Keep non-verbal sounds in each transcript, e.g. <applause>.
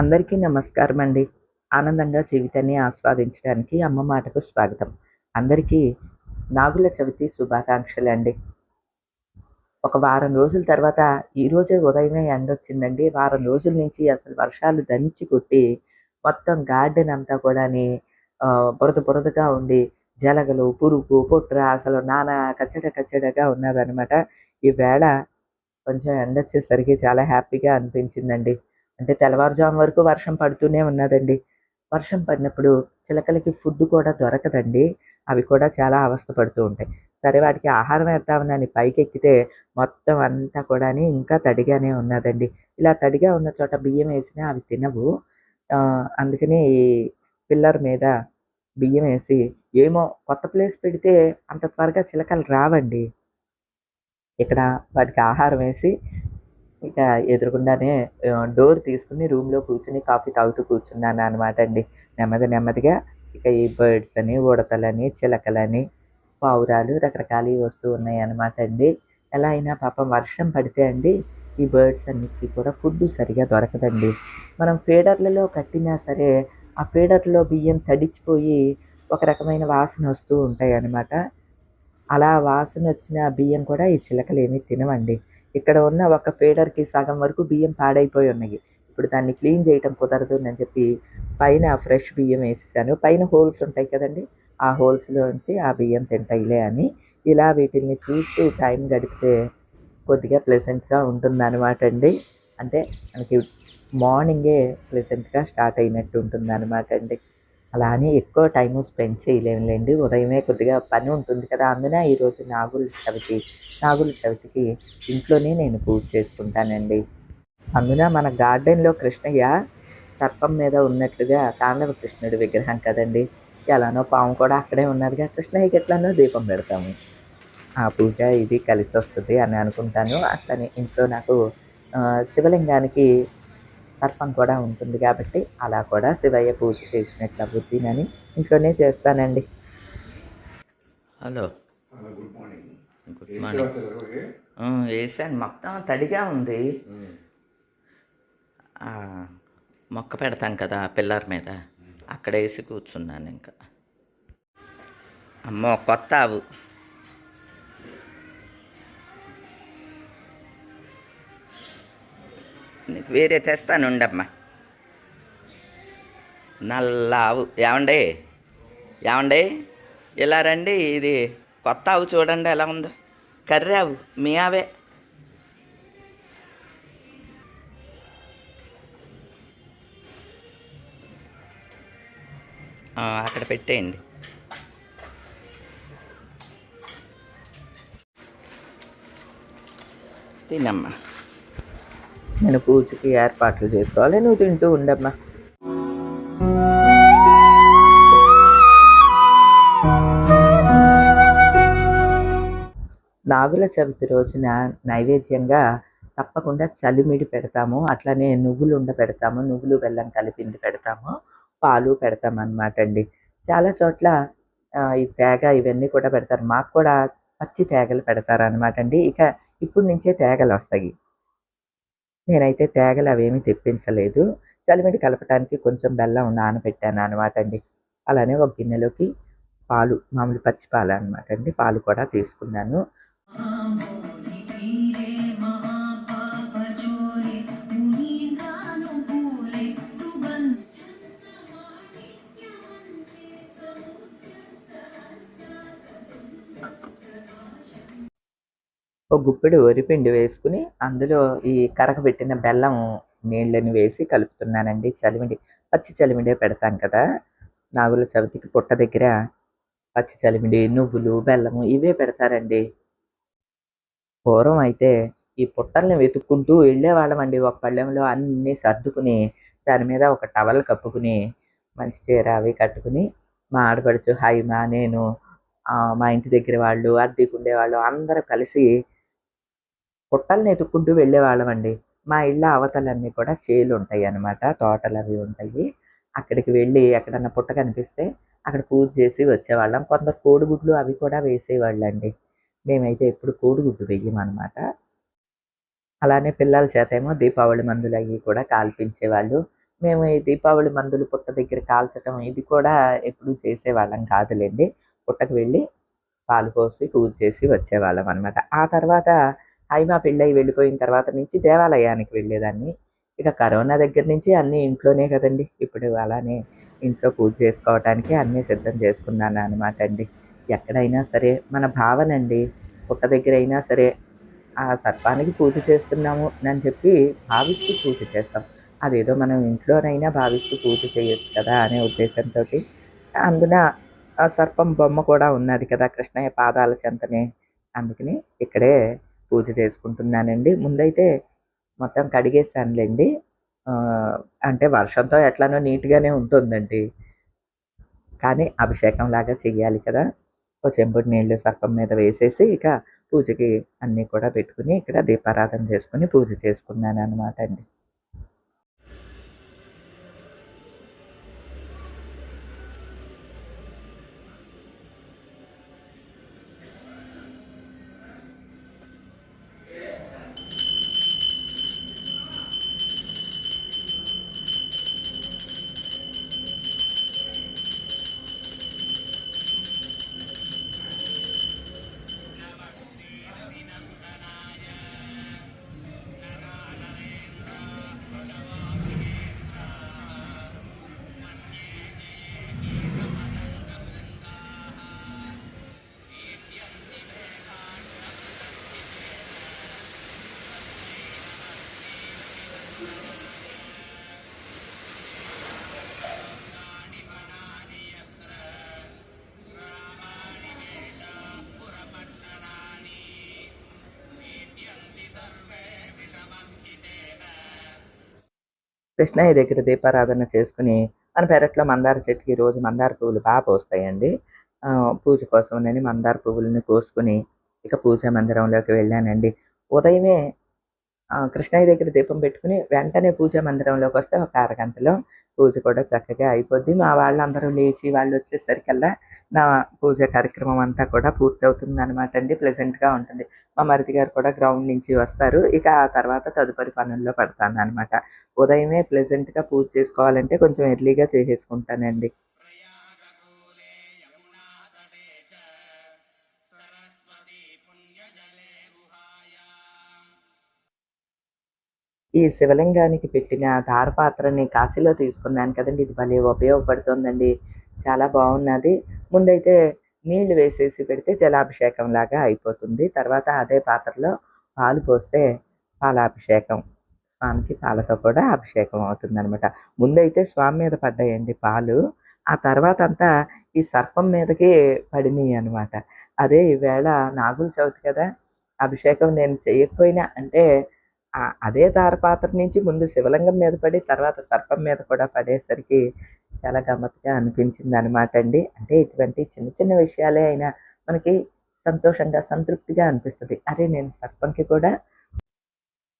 అందరికీ నమస్కారం అండి ఆనందంగా జీవితాన్ని ఆస్వాదించడానికి అమ్మ మాటకు స్వాగతం. అందరికీ నాగుల చవితి శుభాకాంక్షలు అండి. ఒక వారం రోజుల తర్వాత ఈరోజే ఉదయమే ఎండ వచ్చిందండి. వారం రోజుల నుంచి అసలు వర్షాలు దంచి కొట్టి మొత్తం గార్డెన్ అంతా కూడాని బురద బురదగా ఉండి జలగలు పురుగు పొట్ర అసలు నానా కచ్చడ కచ్చడగా ఉన్నదనమాట ఈ కొంచెం ఎండ వచ్చేసరికి చాలా హ్యాపీగా అనిపించిందండి. అంటే తెల్లవారుజాము వరకు వర్షం పడుతూనే ఉన్నదండి. వర్షం పడినప్పుడు చిలకలకి ఫుడ్ కూడా దొరకదండి. అవి కూడా చాలా అవస్థ పడుతూ ఉంటాయి. సరే వాటికి ఆహారం వేద్దామని పైకి ఎక్కితే మొత్తం అంతా కూడా ఇంకా తడిగానే ఉన్నదండి. ఇలా తడిగా ఉన్న చోట బియ్యం వేసినా అవి తినవు. అందుకని ఈ పిల్లర్ మీద బియ్యం వేసి ఏమో కొత్త ప్లేస్ పెడితే అంత త్వరగా చిలకలు రావండి. ఇక్కడ వాటికి ఆహారం వేసి ఇక ఎదురుగుండానే డోర్ తీసుకుని రూమ్లో కూర్చుని కాఫీ తాగుతూ కూర్చున్నాను అనమాట అండి. నెమ్మది నెమ్మదిగా ఇక ఈ బర్డ్స్ అని ఉడతలని చిలకలని పావురాలు రకరకాలు వస్తూ ఉన్నాయి అనమాట అండి. ఎలా అయినా పాపం వర్షం పడితే అండి ఈ బర్డ్స్ అన్నిటికీ కూడా ఫుడ్ సరిగా దొరకదండి. మనం ఫీడర్లలో కట్టినా సరే ఆ ఫీడర్లో బియ్యం తడిచిపోయి ఒక రకమైన వాసన వస్తూ ఉంటాయి అన్నమాట. అలా వాసన వచ్చిన బియ్యం కూడా ఈ చిలకలు ఏమీ తినవండి. ఇక్కడ ఉన్న ఒక ఫీడర్కి సగం వరకు బియ్యం పాడైపోయి ఉన్నాయి ఇప్పుడు దాన్ని క్లీన్ చేయటం కుదరదు అని చెప్పి పైన ఫ్రెష్ బియ్యం వేసేసాను. పైన హోల్స్ ఉంటాయి కదండి ఆ హోల్స్లోంచి ఆ బియ్యం తింటాయిలే అని ఇలా వీటిని చూస్తూ టైం గడిపితే కొద్దిగా ప్లెజెంట్గా ఉంటుంది అనమాట అండి. అంటే మనకి మార్నింగే ప్లెజెంట్గా స్టార్ట్ అయినట్టు ఉంటుంది అనమాట అండి. అలా అని ఎక్కువ టైం స్పెండ్ చేయలేములేండి ఉదయమే కొద్దిగా పని ఉంటుంది కదా అందున ఈరోజు నాగుల చవితి నాగుల చవితికి ఇంట్లోనే నేను పూజ చేసుకుంటానండి. అందున మన గార్డెన్లో కృష్ణయ్య సర్పం మీద ఉన్నట్లుగా తాండవ కృష్ణుడి విగ్రహం కదండి. ఎలానో పాము కూడా అక్కడే ఉన్నదిగా. కృష్ణయ్యకి ఎట్లానో దీపం పెడతాము. ఆ పూజ ఇది కలిసి వస్తుంది అని అనుకుంటాను. అట్లనే ఇంట్లో నాకు శివలింగానికి సర్పం కూడా ఉంటుంది కాబట్టి అలా కూడా శివయ్య పూజ చేసినట్లు అవుతుందని ఇంట్లోనే చేస్తానండి. Hello. Good morning. Good morning. వేసాను మొత్తం తడిగా ఉంది. ఆ, మొక్క పెడతాం కదా పిల్లర్ మీద. అక్కడ వేసి కూర్చున్నాను ఇంకా. అమ్మో కొత్త ఆవు. నీకు వేరే తెస్తాను ఉండమ్మా. నల్ల ఆవు ఏమండి? ఏమండి? ఇలా రండి ఇది కొత్త ఆవు చూడండి ఎలా ఉందో. కర్రీ ఆవు మీ ఆవే. అక్కడ పెట్టేయండి. తినమ్మా. నేను పూజకి ఏర్పాట్లు చేసుకోవాలి. నువ్వు తింటూ ఉండమ్మా. నాగుల చవితి రోజున నైవేద్యంగా తప్పకుండా చలిమిడి పెడతాము. అట్లనే నువ్వులు ఉండ పెడతాము. నువ్వులు బెల్లం కలిపింది పెడతాము. పాలు పెడతాం అనమాట అండి. చాలా చోట్ల ఈ తేగ ఇవన్నీ కూడా పెడతారు. మాకు కూడా పచ్చి తేగలు పెడతారు అనమాట అండి. ఇక ఇప్పుడు నుంచే తేగలు వస్తాయి. నేనైతే తేగలు అవేమీ తెప్పించలేదు. చలిమిడి కలపడానికి కొంచెం బెల్లం నానబెట్టాను అనమాట అండి. అలానే ఒక గిన్నెలోకి పాలు మామూలు పచ్చి పాలు అనమాట అండి. పాలు కూడా తీసుకున్నాను. ఒక గుప్పెడు వరిపిండి వేసుకుని అందులో ఈ కరగబెట్టిన బెల్లం నీళ్ళని వేసి కలుపుతున్నానండి. చలిమిడి పచ్చి చలిమిడే పెడతాం కదా. నాగుల చవితికి పుట్ట దగ్గర పచ్చి చలిమిడి నువ్వులు బెల్లము ఇవే పెడతారండి. పూర్వం అయితే ఈ పుట్టల్ని వెతుక్కుంటూ వెళ్ళేవాళ్ళమండి. ఒక పళ్ళెంలో అన్నీ సర్దుకుని దాని మీద ఒక టవల్ కప్పుకుని మంచి చీర అవి కట్టుకుని మా ఆడపడుచు హైమా నేను మా ఇంటి దగ్గర వాళ్ళు అద్దెకు ఉండేవాళ్ళు అందరూ కలిసి పుట్టల్ని ఎత్తుక్కుంటూ వెళ్ళేవాళ్ళమండి. మా ఇళ్ళ అవతలన్నీ కూడా చేలు ఉంటాయి అన్నమాట తోటలు అవి ఉంటాయి. అక్కడికి వెళ్ళి ఎక్కడన్నా పుట్ట కనిపిస్తే అక్కడ పూజ చేసి వచ్చేవాళ్ళం. కొందరు కోడిగుడ్లు అవి కూడా వేసేవాళ్ళండి. మేమైతే ఎప్పుడు కోడిగుడ్డు వెయ్యమన్నమాట. అలానే పిల్లల చేత ఏమో దీపావళి మందులు అవి కూడా కాల్పించేవాళ్ళు. మేము ఈ దీపావళి మందులు పుట్ట దగ్గర కాల్చటం ఇది కూడా ఎప్పుడూ చేసేవాళ్ళం కాదులేండి. పుట్టకు వెళ్ళి పాలు పోసి పూజ చేసి వచ్చేవాళ్ళం అనమాట ఆ తర్వాత హైమా పెళ్ళయి వెళ్ళిపోయిన తర్వాత నుంచి దేవాలయానికి వెళ్ళేదాన్ని. ఇక కరోనా దగ్గర నుంచి అన్నీ ఇంట్లోనే కదండి. ఇప్పుడు అలానే ఇంట్లో పూజ చేసుకోవటానికి అన్నీ సిద్ధం చేసుకున్నాను అనమాట అండి. ఎక్కడైనా సరే మన భావన అండి పుట్ట దగ్గర అయినా సరే ఆ సర్పానికి పూజ చేస్తున్నాము అని చెప్పి భావిస్తూ పూజ చేస్తాం. అదేదో మనం ఇంట్లోనైనా భావిస్తూ పూజ చేయొచ్చు కదా అనే ఉద్దేశంతో అందున ఆ సర్పం బొమ్మ కూడా ఉన్నది కదా కృష్ణయ్య పాదాల చెంతనే. అందుకని ఇక్కడే పూజ చేసుకుంటున్నానండి. ముందైతే మొత్తం కడిగేసానులేండి అంటే వర్షంతో ఎట్లానో నీట్గానే ఉంటుందండి. కానీ అభిషేకం లాగా చెయ్యాలి కదా. ఒక చెంబుడు నీళ్ళు సర్పం మీద వేసేసి ఇక పూజకి అన్నీ కూడా పెట్టుకుని ఇక్కడ దీపారాధన చేసుకుని పూజ చేసుకున్నాను అనమాట అండి. కృష్ణయ్య దగ్గర దీపారాధన చేసుకుని మన పెరట్లో మందార చెట్టుకి రోజు మందార పువ్వులు బాగా పోస్తాయండి. పూజ కోసం నేను మందార పువ్వులని కోసుకుని ఇక పూజా మందిరంలోకి వెళ్ళానండి. ఉదయమే కృష్ణయ్య దగ్గర దీపం పెట్టుకుని వెంటనే పూజా మందిరంలోకి వస్తే ఒక అరగంటలో పూజ కూడా చక్కగా అయిపోద్ది. మా వాళ్ళందరూ లేచి వాళ్ళు వచ్చేసరికల్లా నా పూజ కార్యక్రమం అంతా కూడా పూర్తి అవుతుంది అనమాట అండి. ప్లెజెంట్గా ఉంటుంది. మా మరిది గారు కూడా గ్రౌండ్ నుంచి వస్తారు. ఇక ఆ తర్వాత తదుపరి పనుల్లో పడతాను అనమాట ఉదయమే ప్లెజెంట్గా పూజ చేసుకోవాలంటే కొంచెం ఎర్లీగా చేసేసుకుంటానండి. ఈ శివలింగానికి పెట్టిన ధారపాత్రని కాశీలో తీసుకున్నాను కదండి. ఇది భలే ఉపయోగపడుతుందండి. చాలా బాగున్నది. ముందైతే నీళ్ళు వేసేసి పెడితే జలాభిషేకం లాగా అయిపోతుంది. తర్వాత అదే పాత్రలో పాలు పోస్తే పాలాభిషేకం. స్వామికి పాలతో కూడా అభిషేకం అవుతుందనమాట ముందైతే స్వామి మీద పడ్డాయండి పాలు. ఆ తర్వాత అంతా ఈ సర్పం మీదకి పడినాయి అనమాట అదే ఈవేళ నాగుల చవితి కదా. అభిషేకం నేను చేయకపోయినా అంటే అదే తారపాత్ర నుంచి ముందు శివలింగం మీద పడి తర్వాత సర్పం మీద కూడా పడేసరికి చాలా గమ్మత్తుగా అనిపించింది అనమాట అండి. అంటే ఇటువంటి చిన్న చిన్న విషయాలే అయినా మనకి సంతోషంగా సంతృప్తిగా అనిపిస్తుంది. అరే నేను సర్పంకి కూడా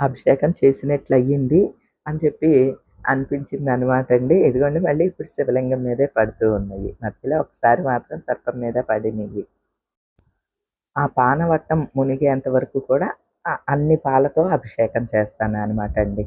అభిషేకం చేసినట్లు అయ్యింది అని చెప్పి అనిపించింది అనమాట అండి. ఇదిగోండి మళ్ళీ ఇప్పుడు శివలింగం మీదే పడుతూ ఉన్నాయి. మధ్యలో ఒకసారి మాత్రం సర్పం మీద పడినవి ఆ పానవట్టం మునిగేంత వరకు కూడా అన్ని పాలతో అభిషేకం చేస్తాను అనమాట అండి.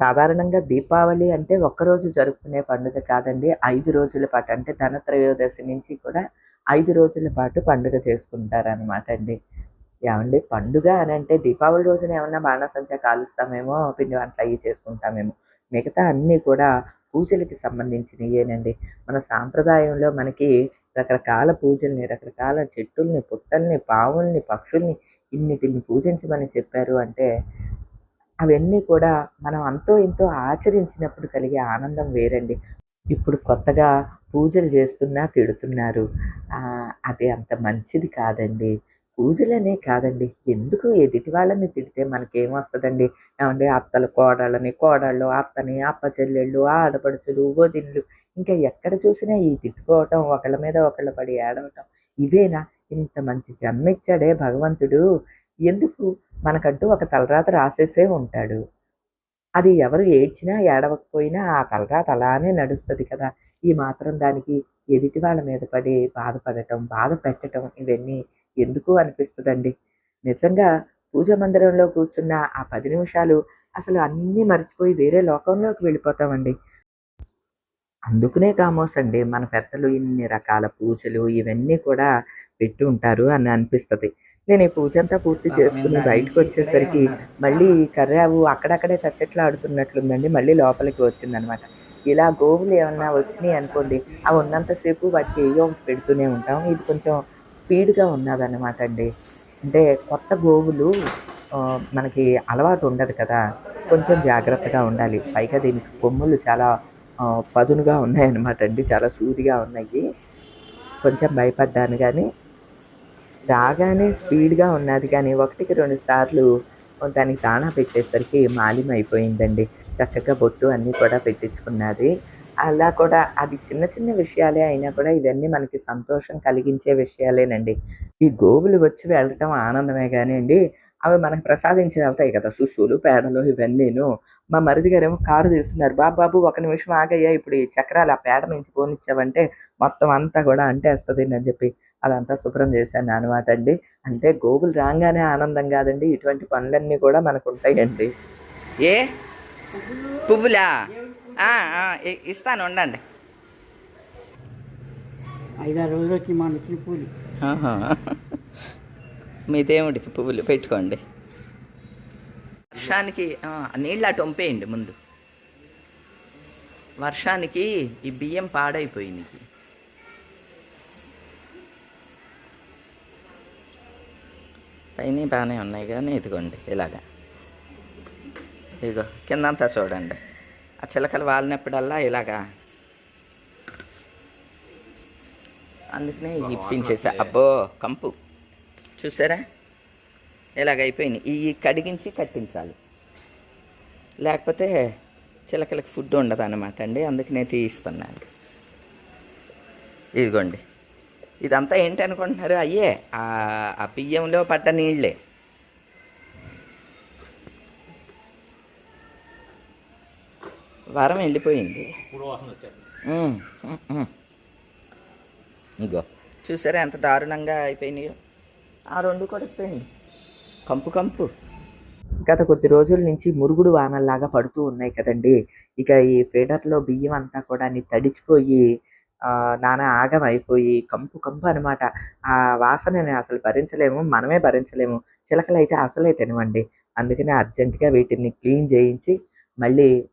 సాధారణంగా దీపావళి అంటే ఒక్కరోజు జరుపుకునే పండుగ కాదండి. ఐదు రోజుల పాటు అంటే ధనత్రయోదశి నుంచి కూడా ఐదు రోజుల పాటు పండుగ చేసుకుంటారనమాట అండి. ఏమండి? పండుగ అని అంటే దీపావళి రోజున ఏమన్నా బాణసంచా కాలుస్తామేమో పిండి వంటలు అవి చేసుకుంటామేమో. మిగతా అన్నీ కూడా పూజలకి సంబంధించినయేనండి. మన సాంప్రదాయంలో మనకి రకరకాల పూజల్ని రకరకాల చెట్టుల్ని పుట్టల్ని పావుల్ని పక్షుల్ని ఇన్నిటిని పూజించమని చెప్పారు అంటే అవన్నీ కూడా మనం అంతో ఎంతో ఆచరించినప్పుడు కలిగే ఆనందం వేరండి. ఇప్పుడు కొత్తగా పూజలు చేస్తున్నా తిడుతున్నారు. అది అంత మంచిది కాదండి. పూజలనే కాదండి. ఎందుకు ఎదుటి వాళ్ళని తిడితే మనకేమొస్తుందండి? ఏమంటే అత్తలు కోడళ్ళని కోడళ్ళు అత్తని అప్ప చెల్లెళ్ళు ఆడపడుచులు వదిన్లు ఇంకా ఎక్కడ చూసినా ఈ తిట్టుకోవటం ఒకళ్ళ మీద ఒకళ్ళ పడి ఏడవటం ఇవేనా? ఇంత మంచి జమ్మిచ్చాడే భగవంతుడు. ఎందుకు మనకంటూ ఒక తలరాత రాసేసే ఉంటాడు. అది ఎవరు ఏడ్చినా ఏడవకపోయినా ఆ తలరాత అలానే నడుస్తుంది కదా. ఈ మాత్రం దానికి ఎదుటి వాళ్ళ మీద పడి బాధపడటం బాధ పెట్టడం ఇవన్నీ ఎందుకు అనిపిస్తుందండి? నిజంగా పూజ మందిరంలో కూర్చున్న ఆ పది నిమిషాలు అసలు అన్నీ మర్చిపోయి వేరే లోకంలోకి వెళ్ళిపోతామండి. అందుకునే కామోస్ అండి. మన పెద్దలు ఇన్ని రకాల పూజలు ఇవన్నీ కూడా పెట్టి ఉంటారు అని అనిపిస్తుంది. నేను ఈ పూజ అంతా పూర్తి చేసుకుని బయటకు వచ్చేసరికి మళ్ళీ కర్రావు అక్కడక్కడే తచ్చట్లు ఆడుతున్నట్లుందండి. మళ్ళీ లోపలికి వచ్చిందనమాట. ఇలా గోవులు ఏమన్నా వచ్చినాయి అనుకోండి అవి ఉన్నంతసేపు వాటికి ఏయో పెడుతూనే ఉంటాం. ఇది కొంచెం స్పీడ్గా ఉన్నదన్నమాట అండి. అంటే కొత్త గోవులు మనకి అలవాటు ఉండదు కదా. కొంచెం జాగ్రత్తగా ఉండాలి. పైగా దీనికి కొమ్ములు చాలా పదునుగా ఉన్నాయన్నమాట అండి. చాలా సూదిగా ఉన్నాయి. కొంచెం భయపడ్డాను కానీ రాగానే స్పీడ్గా ఉన్నది కానీ ఒకటికి రెండు సార్లు దానికి దాణా పెట్టేసరికి మాలిం అయిపోయిందండి చక్కగా బొట్టు అన్నీ కూడా పెట్టించుకున్నది. అలా కూడా అది చిన్న చిన్న విషయాలే అయినా కూడా ఇవన్నీ మనకి సంతోషం కలిగించే విషయాలేనండి. ఈ గోవులు వచ్చి వెళ్ళటం ఆనందమే కానీ అండి అవి మనకు ప్రసాదించి వెళ్తాయి కదా సుస్సులు పేడలు ఇవన్నీను. మా మరిది గారేమో కారు తీస్తున్నారు. బాబు బాబు ఒక నిమిషం ఆగయ్యా ఇప్పుడు ఈ చక్రాలు ఆ పేడ నుంచి పోనిచ్చావంటే మొత్తం అంతా కూడా అంటేస్తుంది అని చెప్పి అదంతా శుభ్రం చేశాను అనమాట అండి అంటే గోవులు రాగానే ఆనందం కాదండి. ఇటువంటి పనులన్నీ కూడా మనకు ఉంటాయండి ఏ? పువ్వులా? ఇస్తాను ఉండండి. ఐదారు రోజులు వచ్చి పూలు. ఆహా. మీ దేవుడికి పువ్వులు పెట్టుకోండి. వర్షానికి నీళ్ళు అటు వంపేయండి ముందు. వర్షానికి ఈ బియ్యం పాడైపోయింది. పైన బాగానే ఉన్నాయి కానీ ఇదిగోండి ఇలాగా. ఇదిగో కిందంతా చూడండి. ఆ చిలకలు వాలినప్పుడల్లా ఇలాగా అందుకనే ఇప్పించేసా. అబ్బో కంపు. చూసారా? ఇలాగ అయిపోయినాయి. ఇవి కడిగించి కట్టించాలి. లేకపోతే చిలకలకు ఫుడ్ ఉండదు అనమాట అండి. అందుకనే తీయిస్తున్నాను ఇదిగోండి. ఇదంతా ఏంటి అనుకుంటున్నారు? అయ్యే ఆ బియ్యంలో పడ్డ నీళ్ళే. వారం వెళ్ళిపోయింది. ఇగో చూసారా ఎంత దారుణంగా అయిపోయినాయో? ఆ రెండు కూడా అయిపోయినాయి కంపు కంపు. గత కొద్ది రోజుల నుంచి మురుగుడు వానల్లాగా పడుతూ ఉన్నాయి కదండి. ఇక ఈ ఫీడర్లో బియ్యం అంతా కూడా తడిచిపోయి నానా ఆగం అయిపోయి కంపు కంపు అనమాట ఆ వాసనని అసలు భరించలేము మనమే భరించలేము. చిలకలు అయితే అసలే తినవండి. అందుకనే అర్జెంటుగా వీటిని క్లీన్ చేయించి మళ్ళీ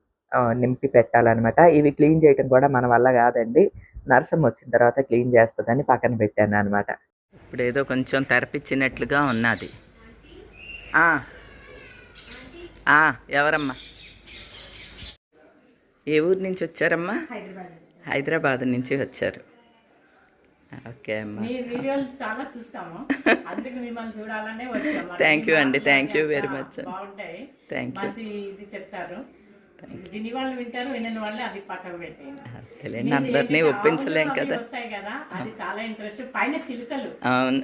నింపి పెట్టాలన్నమాట. ఇవి క్లీన్ చేయటం కూడా మన వల్ల కాదండి. నరసం వచ్చిన తర్వాత క్లీన్ చేస్తుందని పక్కన పెట్టాను అనమాట ఇప్పుడు ఏదో కొంచెం తెరపించినట్లుగా ఉన్నది. ఆ. ఆ, ఎవరమ్మా? ఏ ఊరు నుంచి వచ్చారమ్మా? హైదరాబాద్ నుంచి వచ్చారు. ఓకే అమ్మా. చాలా చూస్తాము. <laughs> అందుకు మిమ్మల్ని చూడాలనే వచ్చాము. Thank you అండి. You very much. బాగుంటాయి. థ్యాంక్ యూ మంచి ఇది చెప్తారు. విని వాళ్ళు వింటారు వినని వాళ్ళు అది పక్కకు పెట్టేయండి తెలియండి. అందరినీ ఒప్పించలేం కదా. వస్తాయి కదా అది చాలా ఇంట్రెస్ట్. పైన చిలుకలు. అవును.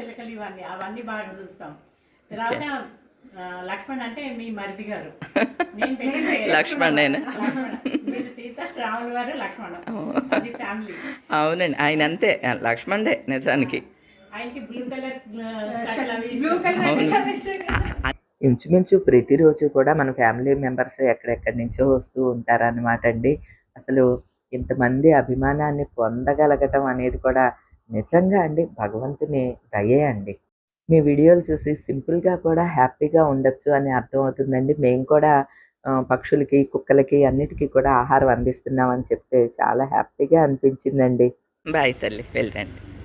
చిలుకలు ఇవన్నీ అవన్నీ బాగా చూస్తాం. తర్వాత లక్ష్మణ్ అంటే మీ మరిది గారు? <laughs> లక్ష్మణ. రాములు గారు లక్ష్మణ. అది ఫ్యామిలీ అవునండి. ఆయన అంతే. లక్ష్మణ్డే నిజానికి. ఆయనకి బ్లూ కలర్ షర్ట్ అవి బ్లూ కలర్ ఇంచుమించు ప్రతిరోజు కూడా మన ఫ్యామిలీ మెంబర్స్ ఎక్కడెక్కడి నుంచో వస్తూ ఉంటారన్నమాట అండి. అసలు ఇంతమంది అభిమానాన్ని పొందగలగటం అనేది కూడా నిజంగా అండి. భగవంతుని దయే అండి. మీ వీడియోలు చూసి సింపుల్గా కూడా హ్యాపీగా ఉండొచ్చు అని అర్థమవుతుందండి. మేము కూడా పక్షులకి కుక్కలకి అన్నిటికీ కూడా ఆహారం అందిస్తున్నామని చెప్తే చాలా హ్యాపీగా అనిపించిందండి. బాయ్ తల్లి. వెళ్ళండి.